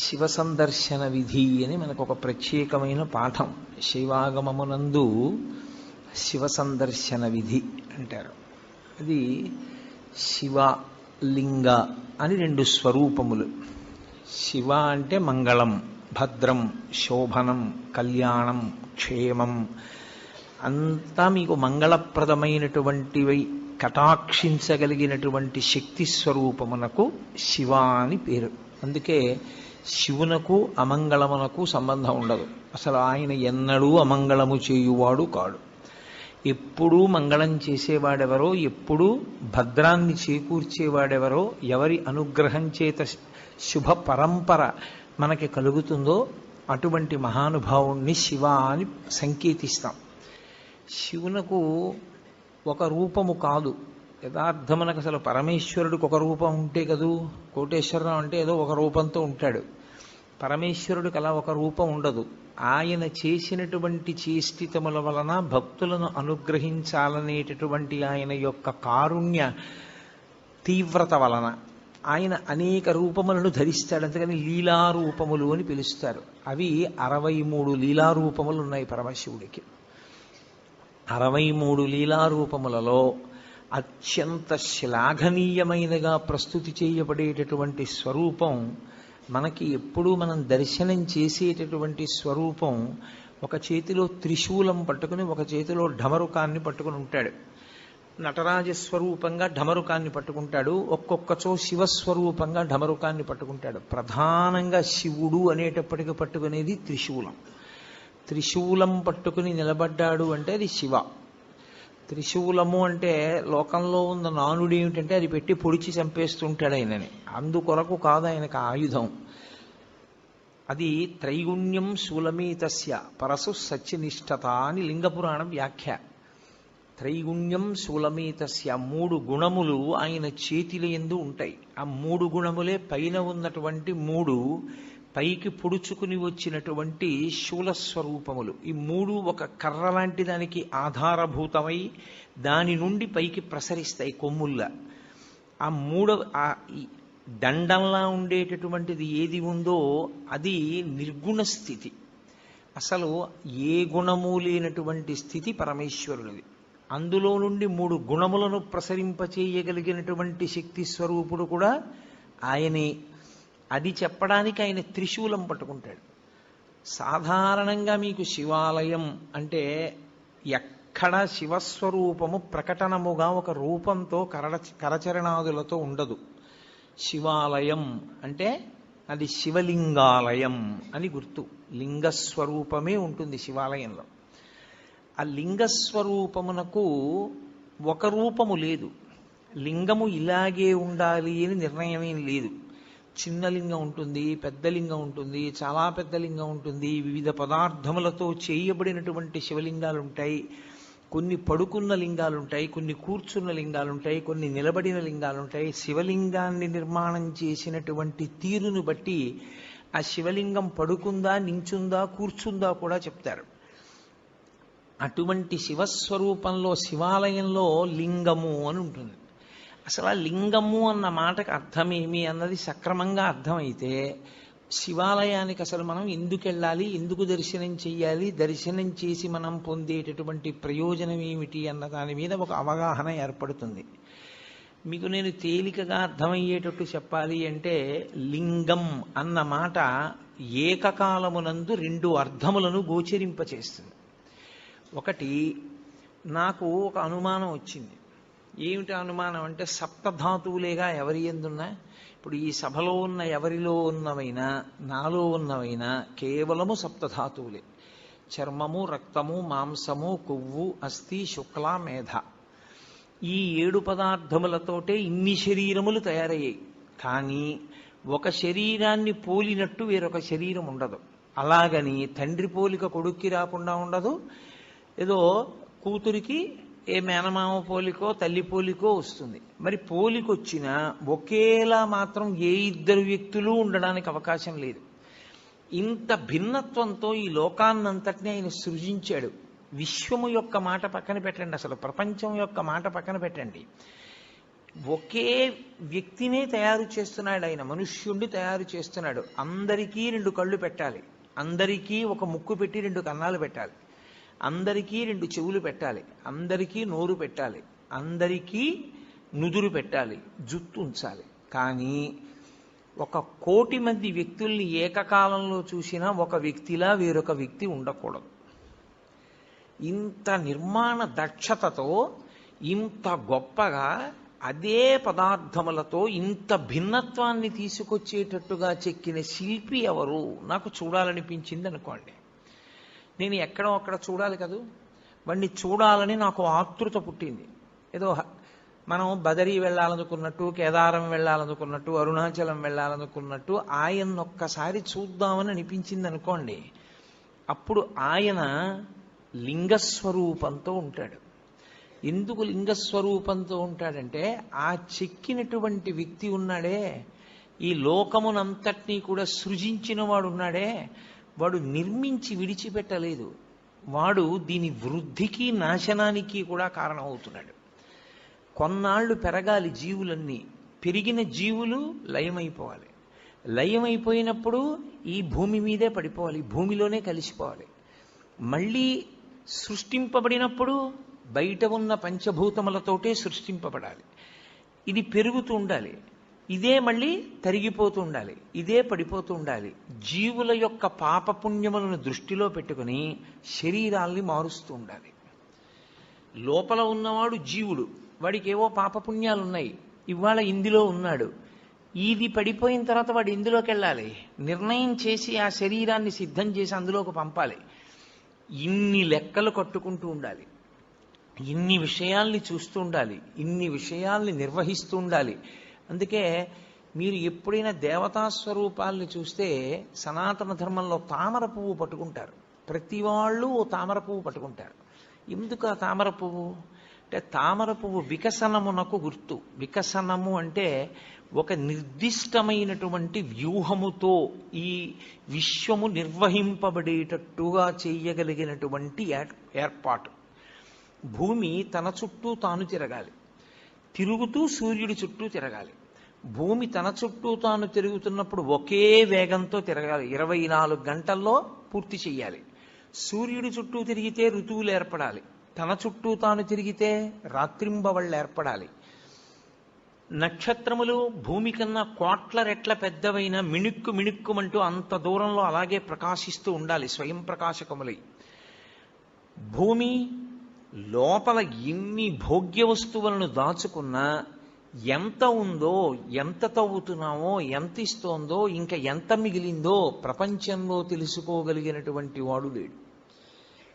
శివ సందర్శన విధి అని మనకు ఒక ప్రత్యేకమైన పాఠం. శివాగమమునందు శివ సందర్శన విధి అంటారు. అది శివ లింగ అని రెండు స్వరూపములు. శివ అంటే మంగళం భద్రం శోభనం కళ్యాణం క్షేమం. అంతా మీకు మంగళప్రదమైనటువంటివి కటాక్షించగలిగినటువంటి శక్తి స్వరూపమునకు శివ అని పేరు. అందుకే శివునకు అమంగళమునకు సంబంధం ఉండదు. అసలు ఆయన ఎన్నడూ అమంగళము చేయువాడు కాడు. ఎప్పుడూ మంగళం చేసేవాడెవరో ఎప్పుడూ భద్రాన్ని చేకూర్చేవాడెవరో ఎవరి అనుగ్రహం చేత శుభ పరంపర మనకి కలుగుతుందో అటువంటి మహానుభావుణ్ణి శివ అని సంకేతిస్తాం. శివునకు ఒక రూపము కాదు. యథార్థమునకు అసలు పరమేశ్వరుడికి ఒక రూపం ఉంటే కదూ? కోటేశ్వరరావు అంటే ఏదో ఒక రూపంతో ఉంటాడు. పరమేశ్వరుడికి అలా ఒక రూపం ఉండదు. ఆయన చేసినటువంటి చేష్టితముల వలన భక్తులను అనుగ్రహించాలనేటటువంటి ఆయన యొక్క కారుణ్య తీవ్రత వలన ఆయన అనేక రూపములను ధరిస్తాడు. అందుకని లీలారూపములు అని పిలుస్తారు. అవి అరవై మూడు లీలారూపములు ఉన్నాయి పరమశివుడికి. అరవై మూడు లీలారూపములలో అత్యంత శ్లాఘనీయమైనగా ప్రస్తుతి చేయబడేటటువంటి స్వరూపం మనకి ఎప్పుడూ మనం దర్శనం చేసేటటువంటి స్వరూపం ఒక చేతిలో త్రిశూలం పట్టుకుని ఒక చేతిలో ఢమరుకాన్ని పట్టుకుని ఉంటాడు. నటరాజ స్వరూపంగా ఢమరుకాన్ని పట్టుకుంటాడు. ఒక్కొక్కచో శివస్వరూపంగా ఢమరుకాన్ని పట్టుకుంటాడు. ప్రధానంగా శివుడు అనేటప్పటికి పట్టుకునేది త్రిశూలం. త్రిశూలం పట్టుకుని నిలబడ్డాడు అంటే అది శివ. త్రిశూలము అంటే లోకంలో ఉన్న నానుడు ఏమిటంటే అది పెట్టి పొడిచి చంపేస్తుంటాడు ఆయనని. అందుకొరకు కాదు ఆయనకు ఆయుధం. అది త్రైగుణ్యం శూలమీతస్య పరసు సత్యనిష్టత అని లింగపురాణం వ్యాఖ్య. త్రైగుణ్యం శూలమీతస్య మూడు గుణములు ఆయన చేతిల ఎందు ఉంటాయి. ఆ మూడు గుణములే పైన ఉన్నటువంటి మూడు పైకి పొడుచుకుని వచ్చినటువంటి శూల స్వరూపములు. ఈ మూడు ఒక కర్ర లాంటి దానికి ఆధారభూతమై దాని నుండి పైకి ప్రసరిస్తాయి కొమ్ముల్లా. ఆ మూడవ ఆ దండంలా ఉండేటటువంటిది ఏది ఉందో అది నిర్గుణ స్థితి. అసలు ఏ గుణము లేనటువంటి స్థితి పరమేశ్వరుడిది అందులో నుండి మూడు గుణములను ప్రసరింపచేయగలిగినటువంటి శక్తి స్వరూపుడు కూడా ఆయనే. అది చెప్పడానికి ఆయన త్రిశూలం పట్టుకుంటాడు. సాధారణంగా మీకు శివాలయం అంటే ఎక్కడ శివస్వరూపము ప్రకటనముగా ఒక రూపంతో కరడ కరచరణాదులతో ఉండదు. శివాలయం అంటే అది శివలింగాలయం అని గుర్తు. లింగస్వరూపమే ఉంటుంది శివాలయంలో. ఆ లింగస్వరూపమునకు ఒక రూపము లేదు. లింగము ఇలాగే ఉండాలి అని నిర్ణయం ఏం లేదు. చిన్న లింగం ఉంటుంది పెద్ద లింగం ఉంటుంది చాలా పెద్ద లింగం ఉంటుంది. వివిధ పదార్థములతో చేయబడినటువంటి శివలింగాలు ఉంటాయి కొన్ని పడుకున్న లింగాలు ఉంటాయి కొన్ని కూర్చున్న లింగాలు ఉంటాయి కొన్ని నిలబడిన లింగాలు ఉంటాయి శివలింగాన్ని నిర్మాణం చేసినటువంటి తీరును బట్టి ఆ శివలింగం పడుకుందా నించుందా కూర్చుందా కూడా చెప్తారు. అటువంటి శివస్వరూపంలో శివాలయంలో లింగము అని ఉంటుంది. అసలు ఆ లింగము అన్న మాటకు అర్థమేమి అన్నది సక్రమంగా అర్థమైతే శివాలయానికి అసలు మనం ఎందుకు వెళ్ళాలి ఎందుకు దర్శనం చేయాలి దర్శనం చేసి మనం పొందేటటువంటి ప్రయోజనం ఏమిటి అన్న దాని మీద ఒక అవగాహన ఏర్పడుతుంది. మీకు నేను తేలికగా అర్థమయ్యేటట్టు చెప్పాలి అంటే లింగం అన్న మాట ఏకకాలమునందు రెండు అర్థములను గోచరింపచేస్తుంది. ఒకటి నాకు ఒక అనుమానం వచ్చింది. ఏమిటి అనుమానం అంటే సప్తధాతువులేగా ఎవరి ఎందున్నా? ఇప్పుడు ఈ సభలో ఉన్న ఎవరిలో ఉన్నవైనా నాలో ఉన్నవైనా కేవలము సప్తధాతువులే. చర్మము రక్తము మాంసము కొవ్వు అస్థి శుక్ల మేధ. ఈ ఏడు పదార్థములతోటే ఇన్ని శరీరములు తయారయ్యాయి. కానీ ఒక శరీరాన్ని పోలినట్టు వేరొక శరీరం ఉండదు. అలాగని తండ్రి పోలిక కొడుక్కి రాకుండా ఉండదు. ఏదో కూతురికి ఏ మేనమామ పోలికో తల్లి పోలికో వస్తుంది. మరి పోలికొచ్చినా ఒకేలా మాత్రం ఏ ఇద్దరు వ్యక్తులు ఉండడానికి అవకాశం లేదు. ఇంత భిన్నత్వంతో ఈ లోకాన్నంతటినీ ఆయన సృజించాడు. విశ్వము యొక్క మాట పక్కన పెట్టండి అసలు ప్రపంచం యొక్క మాట పక్కన పెట్టండి. ఒకే వ్యక్తినే తయారు చేస్తున్నాడు ఆయన మనుష్యుణ్ణి తయారు చేస్తున్నాడు. అందరికీ రెండు కళ్ళు పెట్టాలి. అందరికీ ఒక ముక్కు పెట్టి రెండు కన్నాలు పెట్టాలి. అందరికీ రెండు చెవులు పెట్టాలి. అందరికీ నోరు పెట్టాలి. అందరికీ నుదురు పెట్టాలి. జుత్తు ఉంచాలి. కానీ ఒక కోటి మంది వ్యక్తుల్ని ఏకకాలంలో చూసినా ఒక వ్యక్తిలా వేరొక వ్యక్తి ఉండకూడదు. ఇంత నిర్మాణ దక్షతతో ఇంత గొప్పగా అదే పదార్థములతో ఇంత భిన్నత్వాన్ని తీసుకొచ్చేటట్టుగా చెక్కిన శిల్పి ఎవరు? నాకు చూడాలనిపించింది అనుకోండి నేను ఎక్కడో అక్కడ చూడాలి కదూ? వాడిని చూడాలని నాకు ఆతృత పుట్టింది. ఏదో మనం బదరీ వెళ్ళాలనుకున్నట్టు కేదారం వెళ్ళాలనుకున్నట్టు అరుణాచలం వెళ్ళాలనుకున్నట్టు ఆయన ఒక్కసారి చూద్దామని అనిపించింది అనుకోండి. అప్పుడు ఆయన లింగస్వరూపంతో ఉంటాడు. ఎందుకు లింగస్వరూపంతో ఉంటాడంటే ఆ చెక్కినటువంటి వ్యక్తి ఉన్నాడే ఈ లోకమునంతటినీ కూడా సృజించిన వాడు ఉన్నాడే వాడు నిర్మించి విడిచిపెట్టలేదు. వాడు దీని వృద్ధికి నాశనానికి కూడా కారణం అవుతున్నాడు కొన్నాళ్ళు పెరగాలి జీవులన్నీ. పెరిగిన జీవులు లయమైపోవాలి. లయమైపోయినప్పుడు ఈ భూమి మీదే పడిపోవాలి. భూమిలోనే కలిసిపోవాలి. మళ్ళీ సృష్టింపబడినప్పుడు బయట ఉన్న పంచభూతములతోటే సృష్టింపబడాలి. ఇది పెరుగుతూ ఉండాలి. ఇదే మళ్ళీ తరిగిపోతూ ఉండాలి. ఇదే పడిపోతూ ఉండాలి. జీవుల యొక్క పాపపుణ్యములను దృష్టిలో పెట్టుకుని శరీరాల్ని మారుస్తూ ఉండాలి. లోపల ఉన్నవాడు జీవుడు. వాడికి ఏవో పాపపుణ్యాలు ఉన్నాయి ఇవాళ ఇందులో ఉన్నాడు. ఇది పడిపోయిన తర్వాత వాడు ఇందులోకి వెళ్ళాలి. నిర్ణయం చేసి ఆ శరీరాన్ని సిద్ధం చేసి అందులోకి పంపాలి. ఇన్ని లెక్కలు కట్టుకుంటూ ఉండాలి. ఇన్ని విషయాల్ని చూస్తూ ఉండాలి. ఇన్ని విషయాల్ని నిర్వహిస్తూ ఉండాలి. అందుకే మీరు ఎప్పుడైనా దేవతా స్వరూపాల్ని చూస్తే సనాతన ధర్మంలో తామర పువ్వు పట్టుకుంటారు. ప్రతి వాళ్ళు ఓ తామర పువ్వు పట్టుకుంటారు. ఎందుకు ఆ తామర పువ్వు? అంటే తామర పువ్వు వికసనమునకు గుర్తు. వికసనము అంటే ఒక నిర్దిష్టమైనటువంటి వ్యూహముతో ఈ విశ్వము నిర్వహింపబడేటట్టుగా చేయగలిగినటువంటి ఏర్- ఏర్పాటు. భూమి తన చుట్టూ తాను తిరగాలి. తిరుగుతూ సూర్యుడి చుట్టూ తిరగాలి. భూమి తన చుట్టూ తాను తిరుగుతున్నప్పుడు ఒకే వేగంతో తిరగాలి. ఇరవై నాలుగు గంటల్లో పూర్తి చెయ్యాలి. సూర్యుడి చుట్టూ తిరిగితే ఋతువులు ఏర్పడాలి. తన చుట్టూ తాను తిరిగితే రాత్రింబవళ్ళు ఏర్పడాలి. నక్షత్రములు భూమి కన్నా కోట్ల రెట్ల పెద్దవైన మిణుక్కు మిణుక్కుమంటూ అంత దూరంలో అలాగే ప్రకాశిస్తూ ఉండాలి స్వయం ప్రకాశకములై. భూమి లోపల ఎన్ని భోగ్య వస్తువులను దాచుకున్నా ఎంత ఉందో ఎంత తవ్వుతున్నామో ఎంత ఇస్తోందో ఇంకా ఎంత మిగిలిందో ప్రపంచంలో తెలుసుకోగలిగినటువంటి వాడు లేడు.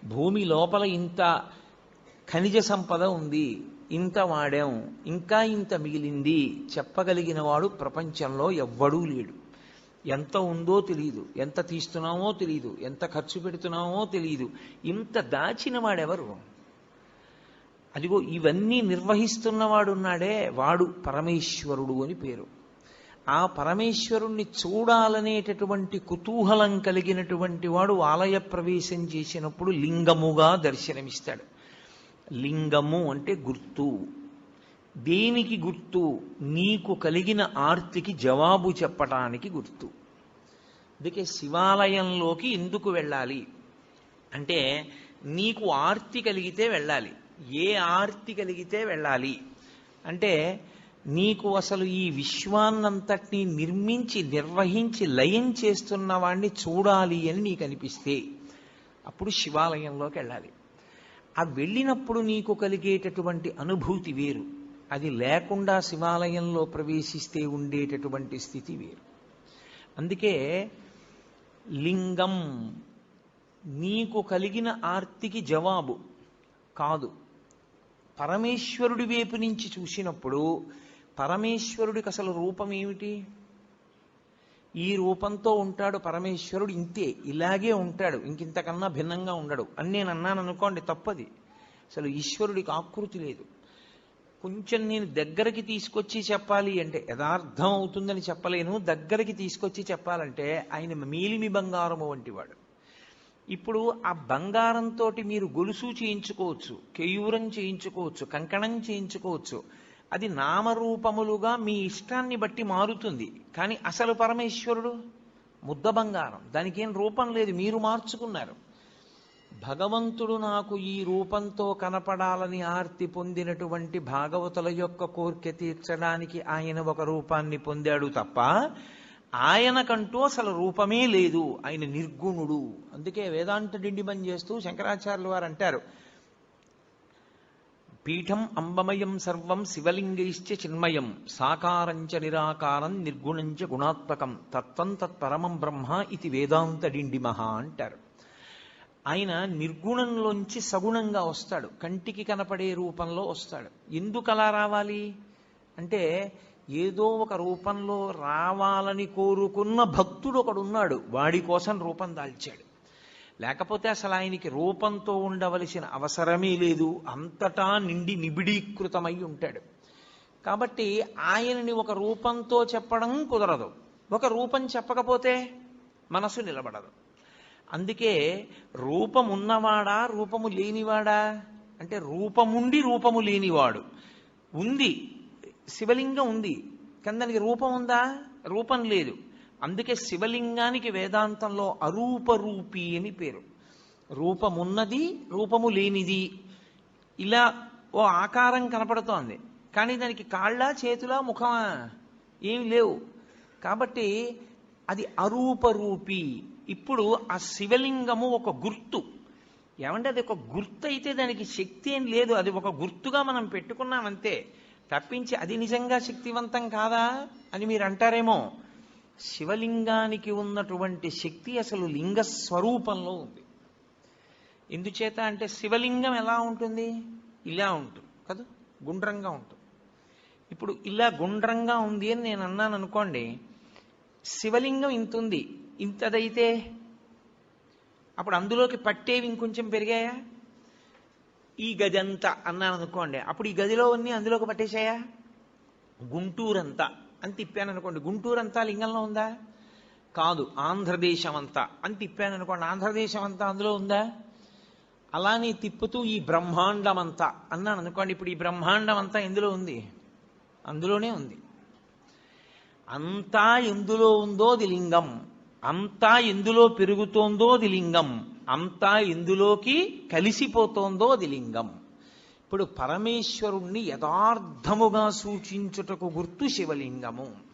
భూమి లోపల ఇంత ఖనిజ సంపద ఉంది ఇంత వాడాం ఇంకా ఇంత మిగిలింది చెప్పగలిగిన వాడు ప్రపంచంలో ఎవ్వడూ లేడు. ఎంత ఉందో తెలియదు ఎంత తీస్తున్నామో తెలియదు ఎంత ఖర్చు పెడుతున్నామో తెలియదు ఇంత దాచిన వాడెవరు? అదిగో ఇవన్నీ నిర్వహిస్తున్నవాడున్నాడే వాడు పరమేశ్వరుడు అని పేరు. ఆ పరమేశ్వరుణ్ణి చూడాలనేటటువంటి కుతూహలం కలిగినటువంటి వాడు ఆలయ ప్రవేశం చేసినప్పుడు లింగముగా దర్శనమిస్తాడు. లింగము అంటే గుర్తు. దేనికి గుర్తు? నీకు కలిగిన ఆర్తికి జవాబు చెప్పటానికి గుర్తు. అందుకే శివాలయంలోకి ఎందుకు వెళ్ళాలి? అంటే నీకు ఆర్తి కలిగితే వెళ్ళాలి. ఏ ఆర్తి కలిగితే వెళ్ళాలి. అంటే నీకు అసలు ఈ విశ్వాన్నంతటినీ నిర్మించి నిర్వహించి లయం చేస్తున్న వాడిని చూడాలి అని నీకు అనిపిస్తే అప్పుడు శివాలయంలోకి వెళ్ళాలి. ఆ వెళ్ళినప్పుడు నీకు కలిగేటటువంటి అనుభూతి వేరు. అది లేకుండా శివాలయంలో ప్రవేశిస్తే ఉండేటటువంటి స్థితి వేరు. అందుకే లింగం నీకు కలిగిన ఆర్తికి జవాబు కాదు. పరమేశ్వరుడి వైపు నుంచి చూసినప్పుడు పరమేశ్వరుడికి అసలు రూపం ఏమిటి? ఈ రూపంతో ఉంటాడు పరమేశ్వరుడు ఇంతే ఇలాగే ఉంటాడు ఇంకింతకన్నా భిన్నంగా ఉండడు. అని నేను అన్నాను అనుకోండి తప్పది. అసలు ఈశ్వరుడికి ఆకృతి లేదు. కొంచెం నేను దగ్గరికి తీసుకొచ్చి చెప్పాలి అంటే యథార్థం అవుతుందని చెప్పలేను దగ్గరికి తీసుకొచ్చి చెప్పాలంటే ఆయన మేలిమి బంగారము వంటివాడు. ఇప్పుడు ఆ బంగారంతో మీరు గొలుసు చేయించుకోవచ్చు కేయూరం చేయించుకోవచ్చు కంకణం చేయించుకోవచ్చు. అది నామరూపములుగా మీ ఇష్టాన్ని బట్టి మారుతుంది. కానీ అసలు పరమేశ్వరుడు? ముద్ద బంగారం. దానికి ఏం రూపం లేదు. మీరు మార్చుకున్నారు. భగవంతుడు నాకు ఈ రూపంతో కనపడాలని ఆర్తి పొందినటువంటి భాగవతుల యొక్క కోరిక తీర్చడానికి ఆయన ఒక రూపాన్ని పొందాడు తప్ప ఆయనకంటూ అసలు రూపమే లేదు. ఆయన నిర్గుణుడు. అందుకే వేదాంత డిండిమం చేస్తూ శంకరాచార్యులు వారు అంటారు పీఠం అంబమయం సర్వం శివలింగైశ్చ చిన్మయం సాకారంచ నిరాకారం నిర్గుణంచ గుణాత్మకం తత్వం తత్పరమం బ్రహ్మ ఇది వేదాంత డిండిమహ అంటారు. ఆయన నిర్గుణంలోంచి సగుణంగా వస్తాడు. కంటికి కనపడే రూపంలో వస్తాడు. ఎందుకు అలా రావాలి? అంటే ఏదో ఒక రూపంలో రావాలని కోరుకున్న భక్తుడు ఒకడున్నాడు. వాడి కోసం రూపం దాల్చాడు. లేకపోతే అసలు ఆయనకి రూపంతో ఉండవలసిన అవసరమే లేదు. అంతటా నిండి నిబిడీకృతమై ఉంటాడు. కాబట్టి ఆయనని ఒక రూపంతో చెప్పడం కుదరదు. ఒక రూపం చెప్పకపోతే మనసు నిలబడదు. అందుకే రూపం ఉన్నవాడా రూపము లేనివాడా? అంటే రూపముండి రూపము లేనివాడు. ఉంది. శివలింగం ఉంది. కానీ దానికి రూపం ఉందా? రూపం లేదు. అందుకే శివలింగానికి వేదాంతంలో అరూపరూపి అని పేరు. రూపమున్నది రూపము లేనిది. ఇలా ఓ ఆకారం కనపడుతోంది. కానీ దానికి కాళ్ళ చేతుల ముఖమా ఏమి లేవు. కాబట్టి అది అరూపరూపి. ఇప్పుడు ఆ శివలింగము ఒక గుర్తు. ఏమంటే అది ఒక గుర్తు అయితే దానికి శక్తి ఏం లేదు. అది ఒక గుర్తుగా మనం పెట్టుకున్నామంతే. తప్పించి అది నిజంగా శక్తివంతం కాదా అని మీరు అంటారేమో శివలింగానికి ఉన్నటువంటి శక్తి అసలు లింగ స్వరూపంలో ఉంది. ఎందుచేత అంటే శివలింగం ఎలా ఉంటుంది? ఇలా ఉంటుంది కదా? గుండ్రంగా ఉంటుంది. ఇప్పుడు ఇలా గుండ్రంగా ఉంది అని నేను అన్నాను అనుకోండి శివలింగం ఇంత ఉంది ఇంతదైతే అప్పుడు అందులోకి పట్టేవి ఇంకొంచెం పెరిగాయా? ఈ గది అంతా అన్నాను అనుకోండి. అప్పుడు ఈ గదిలో అన్ని అందులోకి పట్టేశాయా? గుంటూరంతా. అని తిప్పాను అనుకోండి. గుంటూరంతా లింగంలో ఉందా? కాదు ఆంధ్రదేశం అంతా అని తిప్పాను అనుకోండి. ఆంధ్రదేశం అంతా అందులో ఉందా? అలానే తిప్పుతూ ఈ బ్రహ్మాండం అంతా అన్నాను అనుకోండి. ఇప్పుడు ఈ బ్రహ్మాండం అంతా ఎందులో ఉంది? అందులోనే ఉంది. అంతా ఎందులో ఉందో అది లింగం. అంతా ఎందులో పెరుగుతోందో అది లింగం. అంతా ఎందులోకి కలిసిపోతోందో అది లింగం. ఇప్పుడు పరమేశ్వరుణ్ణి యథార్థముగా సూచించుటకు గుర్తు శివలింగము.